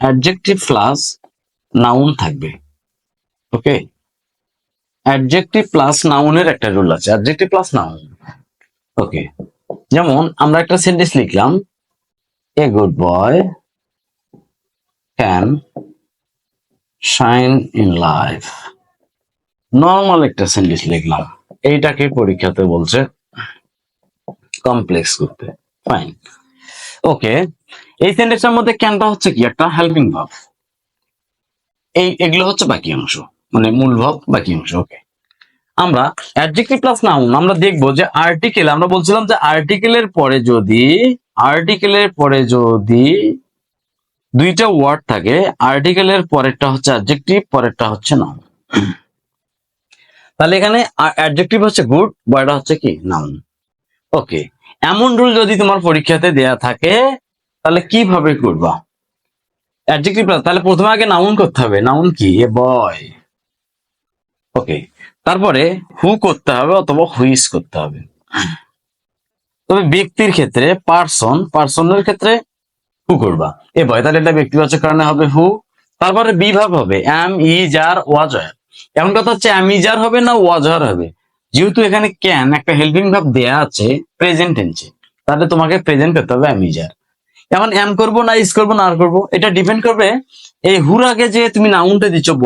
Adjective plus noun থাকবে। ওকে adjective plus নাউনের একটা রুল আছে। অ্যাডজেক্টিভ প্লাস নাউন ওকে যেমন আমরা একটা সেন্টেন্স লিখলাম a good boy can shine in life normal একটা সেন্টেন্স লিখলাম। এইটাকে পরীক্ষাতে বলছে কমপ্লেক্স করতে। ফাইন ওকে এই সেন্টেন্সের মধ্যে ক্যানটা হচ্ছে কি? একটা হেল্পিং ভাব এই, এগুলো হচ্ছে বাকি অংশ। মানে মূল ভাব বাকি অংশ ওকে আমরা অ্যাডজেক্টিভ প্লাস নাউন আমরা দেখব যে আর্টিকেল আমরা বলছিলাম যে আর্টিকেলের পরে যদি আর্টিকেলের পরে যদি দুইটা ওয়ার্ড থাকে আর্টিকেলের পরেরটা হচ্ছে অ্যাডজেক্টিভ পরেরটা হচ্ছে নাউন তাহলে এখানে অ্যাডজেক্টিভ হচ্ছে গুড বয়টা হচ্ছে কি? নাউন ওকে এমন রুল যদি তোমার পরীক্ষাতে দেয়া থাকে তাহলে কীভাবে করবা? অ্যাডজেক্টিভ তাহলে প্রথমে আগে নাউন করতে হবে। নাউন কি? এ বয় ওকে তারপরে হু করতে হবে অথবা হুইস করতে হবে। তবে ব্যক্তির ক্ষেত্রে পার্সন পার্সনের ক্ষেত্রে হু করবা। এ বয় তাহলে এটা ব্যক্তিবাচক কারণে হবে হু তারপরে বিভাব হবে এম ই জার ওয়াজার এমন কথা হচ্ছে এম ই জার হবে না ওয়াজার হবে? যেহেতু এখানে ক্যান একটা হেল্পিং ভাব দেয়া আছে প্রেজেন্ট টেন্সে তাহলে তোমাকে প্রেজেন্ট করতে হবে এম ই জার এখন এম করব না ইস করব না আর করব, এটা ডিপেন্ড করবে এই হুর আগে যে তুমি নাউনটা দিচ্ছ